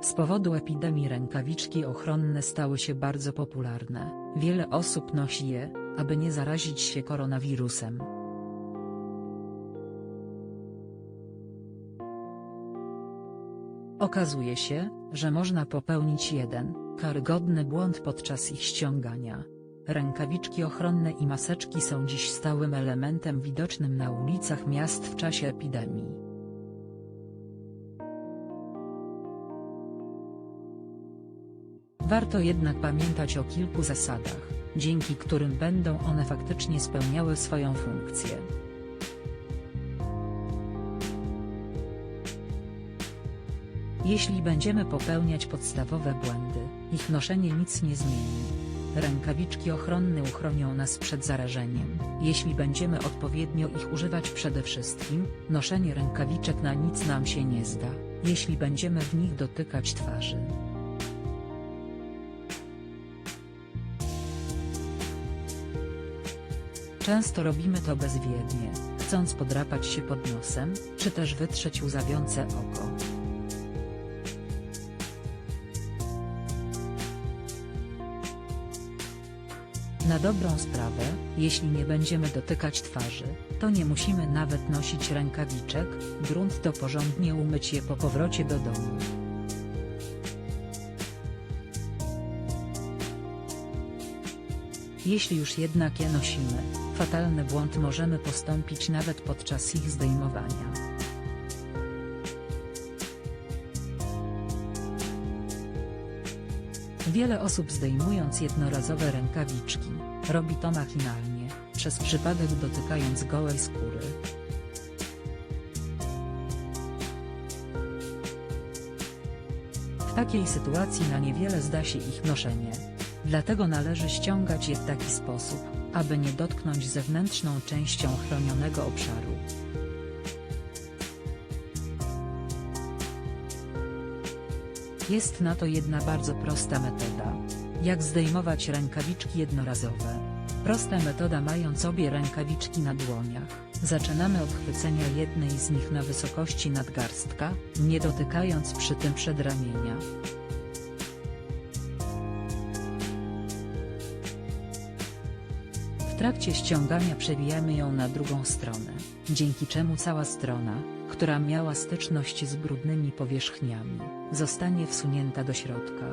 Z powodu epidemii rękawiczki ochronne stały się bardzo popularne. Wiele osób nosi je, aby nie zarazić się koronawirusem. Okazuje się, że można popełnić jeden, karygodny błąd podczas ich ściągania. Rękawiczki ochronne i maseczki są dziś stałym elementem widocznym na ulicach miast w czasie epidemii. Warto jednak pamiętać o kilku zasadach, dzięki którym będą one faktycznie spełniały swoją funkcję. Jeśli będziemy popełniać podstawowe błędy, ich noszenie nic nie zmieni. Rękawiczki ochronne uchronią nas przed zarażeniem, jeśli będziemy odpowiednio ich używać przede wszystkim, noszenie rękawiczek na nic nam się nie zda, jeśli będziemy w nich dotykać twarzy. Często robimy to bezwiednie, chcąc podrapać się pod nosem, czy też wytrzeć łzawiące oko. Na dobrą sprawę, jeśli nie będziemy dotykać twarzy, to nie musimy nawet nosić rękawiczek, grunt to porządnie umyć je po powrocie do domu. Jeśli już jednak je nosimy, fatalny błąd możemy postąpić nawet podczas ich zdejmowania. Wiele osób zdejmując jednorazowe rękawiczki, robi to machinalnie, przez przypadek dotykając gołej skóry. W takiej sytuacji na niewiele zda się ich noszenie. Dlatego należy ściągać je w taki sposób, aby nie dotknąć zewnętrzną częścią chronionego obszaru. Jest na to jedna bardzo prosta metoda. Jak zdejmować rękawiczki jednorazowe? Prosta metoda mając obie rękawiczki na dłoniach. Zaczynamy od chwycenia jednej z nich na wysokości nadgarstka, nie dotykając przy tym przedramienia. Trakcie ściągania przewijamy ją na drugą stronę, dzięki czemu cała strona, która miała styczność z brudnymi powierzchniami, zostanie wsunięta do środka.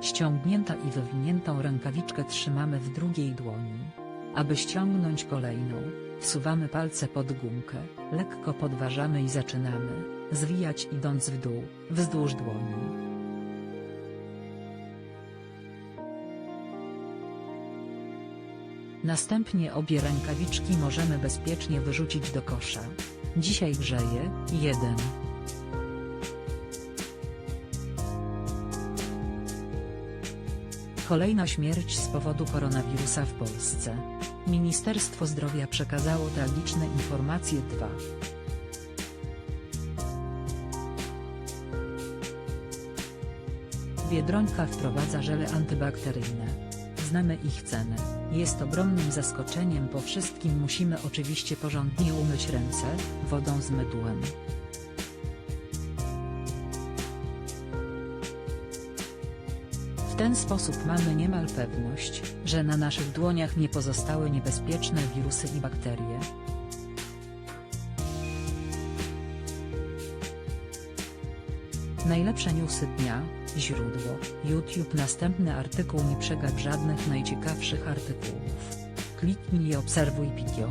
Ściągnięta i wywiniętą rękawiczkę trzymamy w drugiej dłoni. Aby ściągnąć kolejną, wsuwamy palce pod gumkę, lekko podważamy i zaczynamy zwijać idąc w dół, wzdłuż dłoni. Następnie obie rękawiczki możemy bezpiecznie wyrzucić do kosza. Dzisiaj grzeje, 1. Kolejna śmierć z powodu koronawirusa w Polsce. Ministerstwo Zdrowia przekazało tragiczne informacje 2. Biedronka wprowadza żele antybakteryjne. Znamy ich cenę. Jest ogromnym zaskoczeniem po wszystkim musimy oczywiście porządnie umyć ręce, wodą z mydłem. W ten sposób mamy niemal pewność, że na naszych dłoniach nie pozostały niebezpieczne wirusy i bakterie. Najlepsze newsy dnia, źródło, YouTube Następny artykuł nie przegap żadnych najciekawszych artykułów. Kliknij i obserwuj Pitio.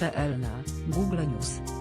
PL na Google News